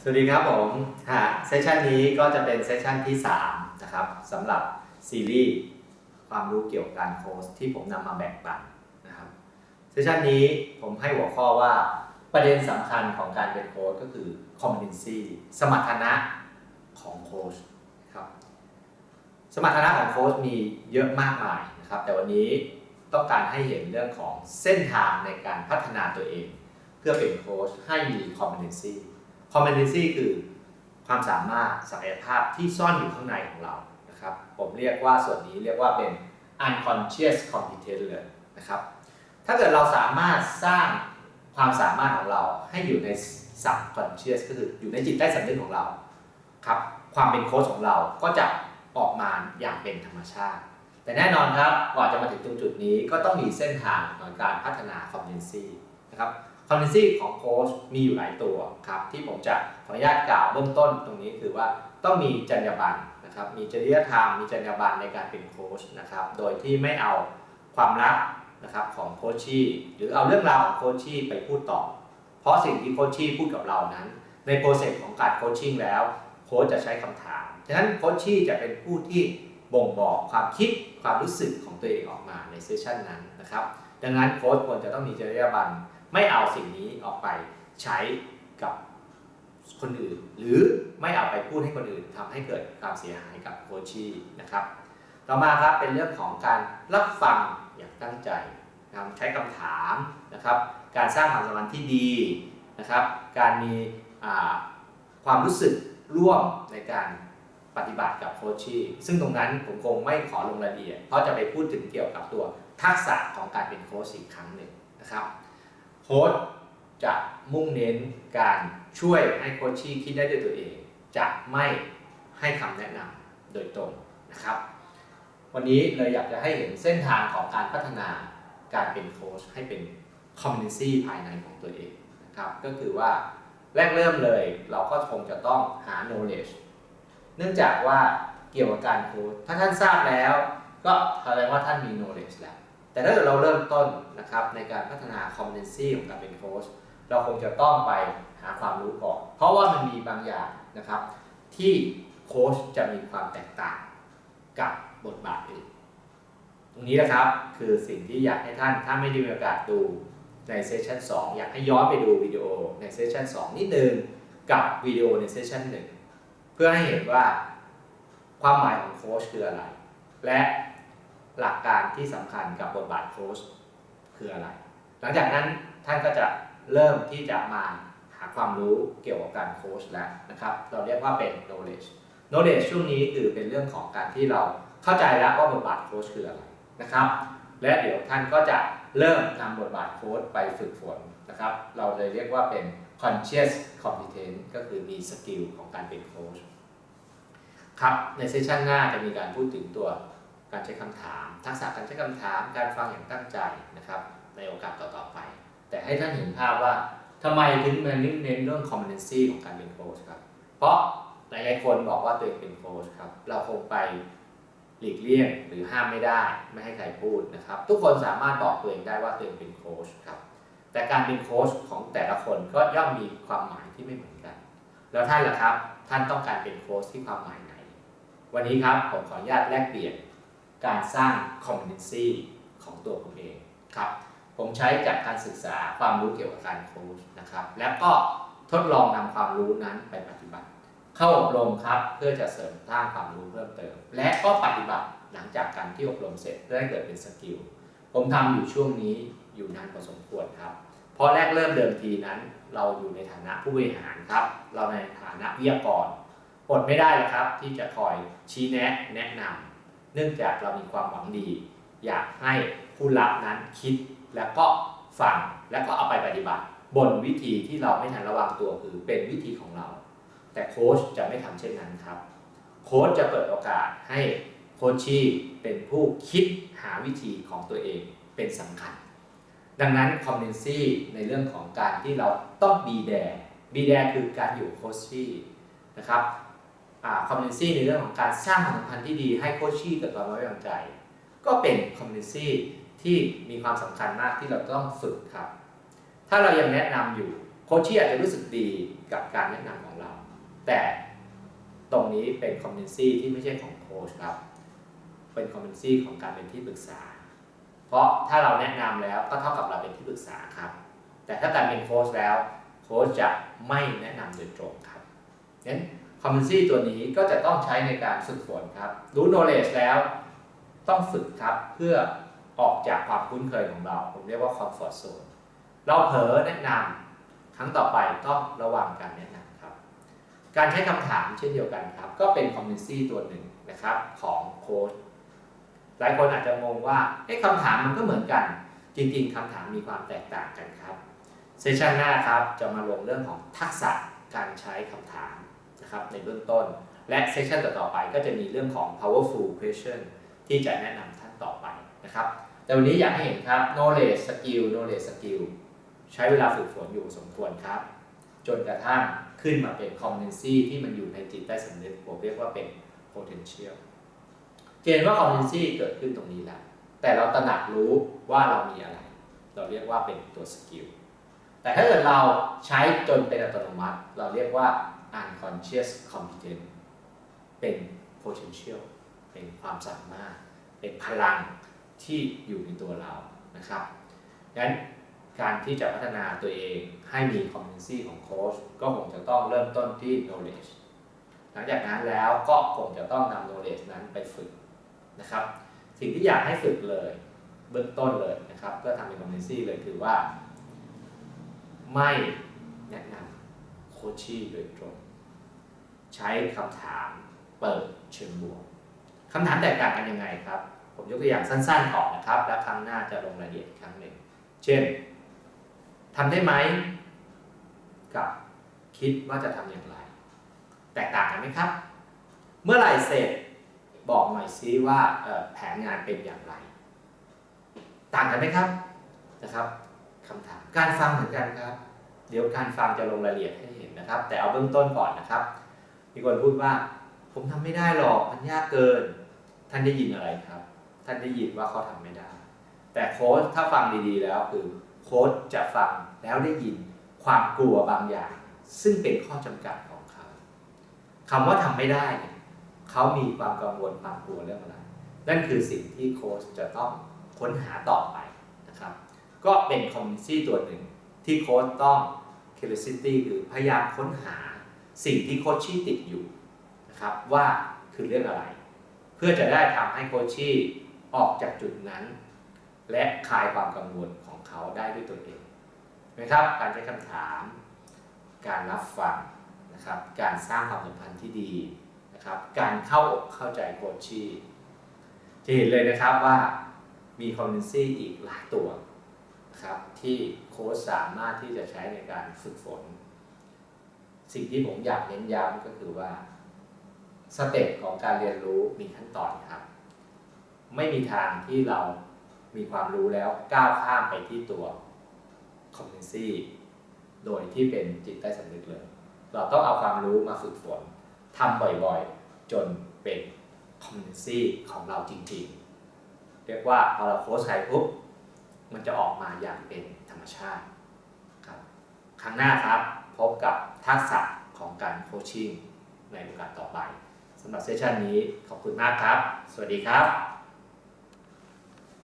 สวัสดีครับผมฮะเซสชันนี้ก็จะเป็นเซสชันที่3นะครับสำหรับซีรีส์ความรู้เกี่ยวกับการโค้ชที่ผมนำมาแบ่งปันนะครับเซสชันนี้ผมให้หัวข้อว่าประเด็นสำคัญของการเป็นโค้ชก็คือ competency สมรรถนะของโค้ชครับสมรรถนะของโค้ชมีเยอะมากมายนะครับ แต่วันนี้ต้องการให้เห็นเรื่องของเส้นทางในการพัฒนาตัวเอง เพื่อเป็นโค้ชให้มี competency competency คือความสามารถศักยภาพที่ซ่อนอยู่ข้างในของเรานะครับ ผมเรียกว่าส่วนนี้เรียกว่าเป็น unconscious competence เลยนะครับ ถ้าเกิดเราสามารถสร้างความสามารถของเราให้อยู่ใน subconscious ก็คืออยู่ในจิตใต้สำนึกของเราครับความเป็นโค้ชของเราก็จะออกมาอย่างเป็นธรรมชาติ แต่แน่นอนครับกว่าจะมาถึงตรงจุดนี้ก็ต้องมีเส้นทางของการพัฒนา competency นะครับ competency ของโค้ชมีอยู่หลายตัวครับที่ผมจะขออนุญาตกล่าวเบื้องต้นตรงนี้คือว่าต้องมีจรรยาบรรณนะครับมีจริยธรรมมีจรรยาบรรณในการเป็นโค้ชนะครับโดยที่ไม่เอาความลับนะครับของโคชชี่หรือเอาเรื่องราวของโคชชี่ไปพูดต่อ เพราะสิ่งที่โคชชี่พูดกับเรานั้น ในโปรเซสของการโคชชิ่งแล้วโค้ชจะใช้คำถามฉะนั้นโคชชี่จะเป็นผู้ที่บ่งบอกความคิดความรู้สึกของตัวเองออกมาในเซสชันนั้นนะครับดังนั้นโค้ชควรจะต้องมีจริยบรรณ ไม่เอาสิ่งนี้ออกไปใช้กับคนอื่น หรือไม่เอาไปพูดให้คนอื่นทำให้เกิดความเสียหายกับโคชชี่นะครับ ต่อมาครับเป็นเรื่องของการรับฟังอย่างตั้งใจนะครับใช้คำถามนะครับ การสร้างความสัมพันธ์ที่ดีนะครับ การมีความรู้สึกร่วมในการปฏิบัติกับโคชชี่ซึ่งตรงนั้นผมคงไม่ขอลงรายละเอียด เพราะจะไปพูดถึงเกี่ยวกับตัวทักษะของการเป็นโค้ชอีกครั้งหนึ่งนะครับ โค้ชจะมุ่งเน้นการช่วยให้โคชชี่คิดได้ด้วยตัวเอง จะไม่ให้คำแนะนำโดยตรงนะครับ วันนี้เลยอยากจะให้เห็นเส้นทางของการพัฒนาการเป็นโค้ชให้เป็น community ภายในของตัวเองนะครับ ก็คือว่าแรกเริ่มเลยเราก็คงจะต้องหา knowledge เนื่องจากว่าเกี่ยวกับการโค้ชถ้าท่านทราบแล้ว ก็แสดงว่าท่านมี knowledge แล้ว แต่ถ้าเกิดเราเริ่มต้นนะครับในการพัฒนา competency ของการเป็นโค้ชเราคงจะต้องไปหาความรู้ก่อน เพราะว่ามันมีบางอย่างนะครับ ที่โค้ชจะมีความแตกต่างกับบทบาทอื่นตรงนี้นะครับคือสิ่งที่อยากให้ท่านถ้าไม่ได้มีโอกาสดูในเซสชัน2 อยากให้ย้อนไปดูวิดีโอในเซสชัน2 นิดนึงกับวิดีโอในเซสชัน1 เพื่อให้เห็นว่าความหมายของโค้ชคืออะไร และ หลักการที่สำคัญกับบทบาทโค้ชคืออะไร หลังจากนั้นท่านก็จะเริ่มที่จะมาหาความรู้เกี่ยวกับการโค้ชแล้วนะครับ เราเรียกว่าเป็น knowledge knowledge ช่วงนี้คือเป็นเรื่องของการที่เราเข้าใจแล้วว่าบทบาทโค้ชคืออะไรนะครับ และเดี๋ยวท่านก็จะเริ่มนำบทบาทโค้ชไปฝึกฝนนะครับ เราเลยเรียกว่าเป็น conscious competence ก็คือมีสกิลของการเป็นโค้ชครับ ในเซสชันหน้าจะมีการพูดถึงตัว การใช้คำถาม ทักษะการใช้คำถาม การฟังอย่างตั้งใจนะครับ ในโอกาสต่อๆไป แต่ให้ท่านเห็นภาพว่าทำไมถึงมาเน้นเรื่อง competency ของการเป็นโค้ชครับ เพราะหลายๆคนบอกว่าตัวเองเป็นโค้ชครับ เราคงไปหลีกเลี่ยงหรือห้ามไม่ได้ ไม่ให้ใครพูดนะครับ ทุกคนสามารถบอกตัวเองได้ว่าตัวเองเป็นโค้ชครับ แต่การเป็นโค้ชของแต่ละคนก็ย่อมมีความหมายที่ไม่เหมือนกัน แล้วท่านล่ะครับ ท่านต้องการเป็นโค้ชที่ความหมายไหน วันนี้ครับผมขออนุญาตแลกเปลี่ยน การสร้าง competency ของตัวผมเองครับ ผมใช้จากการศึกษาความรู้เกี่ยวกับการโค้ชนะครับ แล้วก็ทดลองนำความรู้นั้นไปปฏิบัติ เข้าอบรมครับเพื่อจะเสริมสร้างความรู้เพิ่มเติม และก็ปฏิบัติหลังจากการที่อบรมเสร็จเพื่อให้เกิดเป็นสกิลผมทำอยู่ช่วงนี้อยู่นานพอสมควรครับเพราะแรกเริ่มเดิมทีนั้น เราอยู่ในฐานะผู้บริหารครับ เราในฐานะวิทยากรอดไม่ได้เลยครับ ที่จะคอยชี้แนะแนะนำ เนื่องจากเรามีความหวังดี อยากให้ผู้รับนั้นคิดแล้วก็ฟังแล้วก็เอาไปปฏิบัติ บนวิธีที่เราไม่ทันระวังตัวคือเป็นวิธีของเรา แต่โค้ชจะไม่ทำเช่นนั้นครับ โค้ชจะเปิดโอกาสให้โคชชี่เป็นผู้คิดหาวิธีของตัวเองเป็นสำคัญ ดังนั้นคอมเมนซี่ในเรื่องของการที่เราต้องบีแดบีแดคือการอยู่โคชชี่นะครับ คอมเมนซี่ในเรื่องของการสร้างความสัมพันธ์ที่ดีให้โคชชี่เกิดความไว้วางใจ ก็เป็นคอมเมนซี่ที่มีความสำคัญมากที่เราต้องฝึกครับ ถ้าเรายังแนะนำอยู่โคชชี่อาจจะรู้สึกดีกับการแนะนำของเรา แต่ตรงนี้เป็นคอมมูนิตี้ที่ไม่ใช่ของโค้ชครับ เป็นคอมมูนิตี้ของการเป็นที่ปรึกษา เพราะถ้าเราแนะนำแล้วก็เท่ากับเราเป็นที่ปรึกษาครับ แต่ถ้าการเป็นโค้ชแล้วโค้ชจะไม่แนะนำโดยตรงครับงั้น คอมมูนิตี้ตัวนี้ก็จะต้องใช้ในการฝึกฝนครับ รู้ knowledge แล้วต้องฝึกครับเพื่อออกจากความคุ้นเคยของเรา ผมเรียกว่า comfort zone เราเผลอแนะนำครั้งต่อไปต้องระวังการแนะนำครับ การใช้คำถามเช่นเดียวกันครับ ก็เป็นคอมมูนิตี้ตัวหนึ่งนะครับของโค้ชหลายคนอาจจะงงว่าเอ๊ะคำถามมันก็เหมือนกัน จริงๆคำถามมีความแตกต่างกันครับเซสชันหน้าครับจะมาลงเรื่องของทักษะการใช้คำถาม นะครับในเบื้องต้น และเซสชันต่อๆไปก็จะมีเรื่องของ powerful question ที่จะแนะนำท่านต่อไปนะครับ แต่วันนี้อยากให้เห็นครับ knowledge skill knowledge skill ใช้เวลาฝึกฝนอยู่สมควรครับ จนกระทั่งขึ้นมาเป็น competency ที่มันอยู่ในจิตใต้สำนึกผมเรียกว่าเป็น potential เกณฑ์ว่า competency เกิดขึ้นตรงนี้แล้วแต่เราตระหนักรู้ว่าเรามีอะไร เราเรียกว่าเป็นตัวสกิลแต่ถ้าเกิดเราใช้จนเป็นอัตโนมัติ เราเรียกว่า unconscious competence เป็น potential เป็นความสามารถ เป็นพลังที่อยู่ในตัวเรานะครับงั้นการที่จะพัฒนาตัวเองให้มี competency ของโค้ชก็คงจะต้องเริ่มต้นที่ knowledge หลังจากนั้นแล้วก็คงจะต้องนำ knowledge นั้นไปฝึกนะครับ สิ่งที่อยากให้ฝึกเลยเบื้องต้นเลยนะครับเพื่อทำเป็น competency เลยคือว่า ไม่แนะนำโคชชี่โดยตรง ใช้คำถามเปิดเชิงบวกคำถามแตกต่างกันยังไงครับ ผมยกตัวอย่างสั้นๆก่อนนะครับ แล้วครั้งหน้าจะลงรายละเอียดครั้งหนึ่ง เช่นทำได้ไหมกับคิดว่าจะทำอย่างไร แตกต่างกันไหมครับ เมื่อไหร่เสร็จบอกหน่อยซิว่าแผนงานเป็นอย่างไร ต่างกันไหมครับนะครับคำถามการฟังเหมือนกันครับ เดี๋ยวการฟังจะลงรายละเอียดให้เห็นนะครับ แต่เอาเบื้องต้นก่อนนะครับ มีคนพูดว่า ผมทำไม่ได้หรอกมันยากเกิน ท่านได้ยินอะไรครับ ท่านได้ยินว่าเขาทำไม่ได้ แต่โค้ชถ้าฟังดีๆแล้วคือโค้ชจะฟังแล้วได้ยินความกลัวบางอย่าง ซึ่งเป็นข้อจำกัดของเขาคำว่าทำไม่ได้เนี่ยเขามีความกังวลความกลัวเรื่องอะไรนั่นคือสิ่งที่โค้ชจะต้องค้นหาต่อไปนะครับ ก็เป็นคอมมิชชี่นตัวหนึ่งที่โค้ชต้อง curiosity คือพยายามค้นหา สิ่งที่โคชชี่ติดอยู่นะครับว่าคือเรื่องอะไร เพื่อจะได้ทำให้โคชชี่ออกจากจุดนั้น และคลายความกังวลของเขาได้ด้วยตัวเองนะครับ การใช้คำถาม การรับฟังนะครับการสร้างความสัมพันธ์ที่ดีนะครับการเข้าอกเข้าใจโคชชี่จะเห็นเลยนะครับว่ามีคอมมิชชี่อีกหลายตัวนะครับที่โค้ชสามารถที่จะใช้ในการฝึกฝน สิ่งที่ผมอยากเน้นย้ำก็คือว่าสเต็ปของการเรียนรู้มีขั้นตอนครับ ไม่มีทางที่เรามีความรู้แล้วก้าวข้ามไปที่ตัว competency โดยที่เป็นจิตใต้สำนึกเลย เราต้องเอาความรู้มาฝึกฝนทำบ่อยๆ จนเป็น competency ของเราจริงๆ เรียกว่าพอเราโค้ชใครปุ๊บมันจะออกมาอย่างเป็นธรรมชาติครับ ครั้งหน้าครับ พบกับทักษะของการโคชชิ่งในโอกาสต่อไปสำหรับเซสชันนี้ขอบคุณมากครับ สวัสดีครับ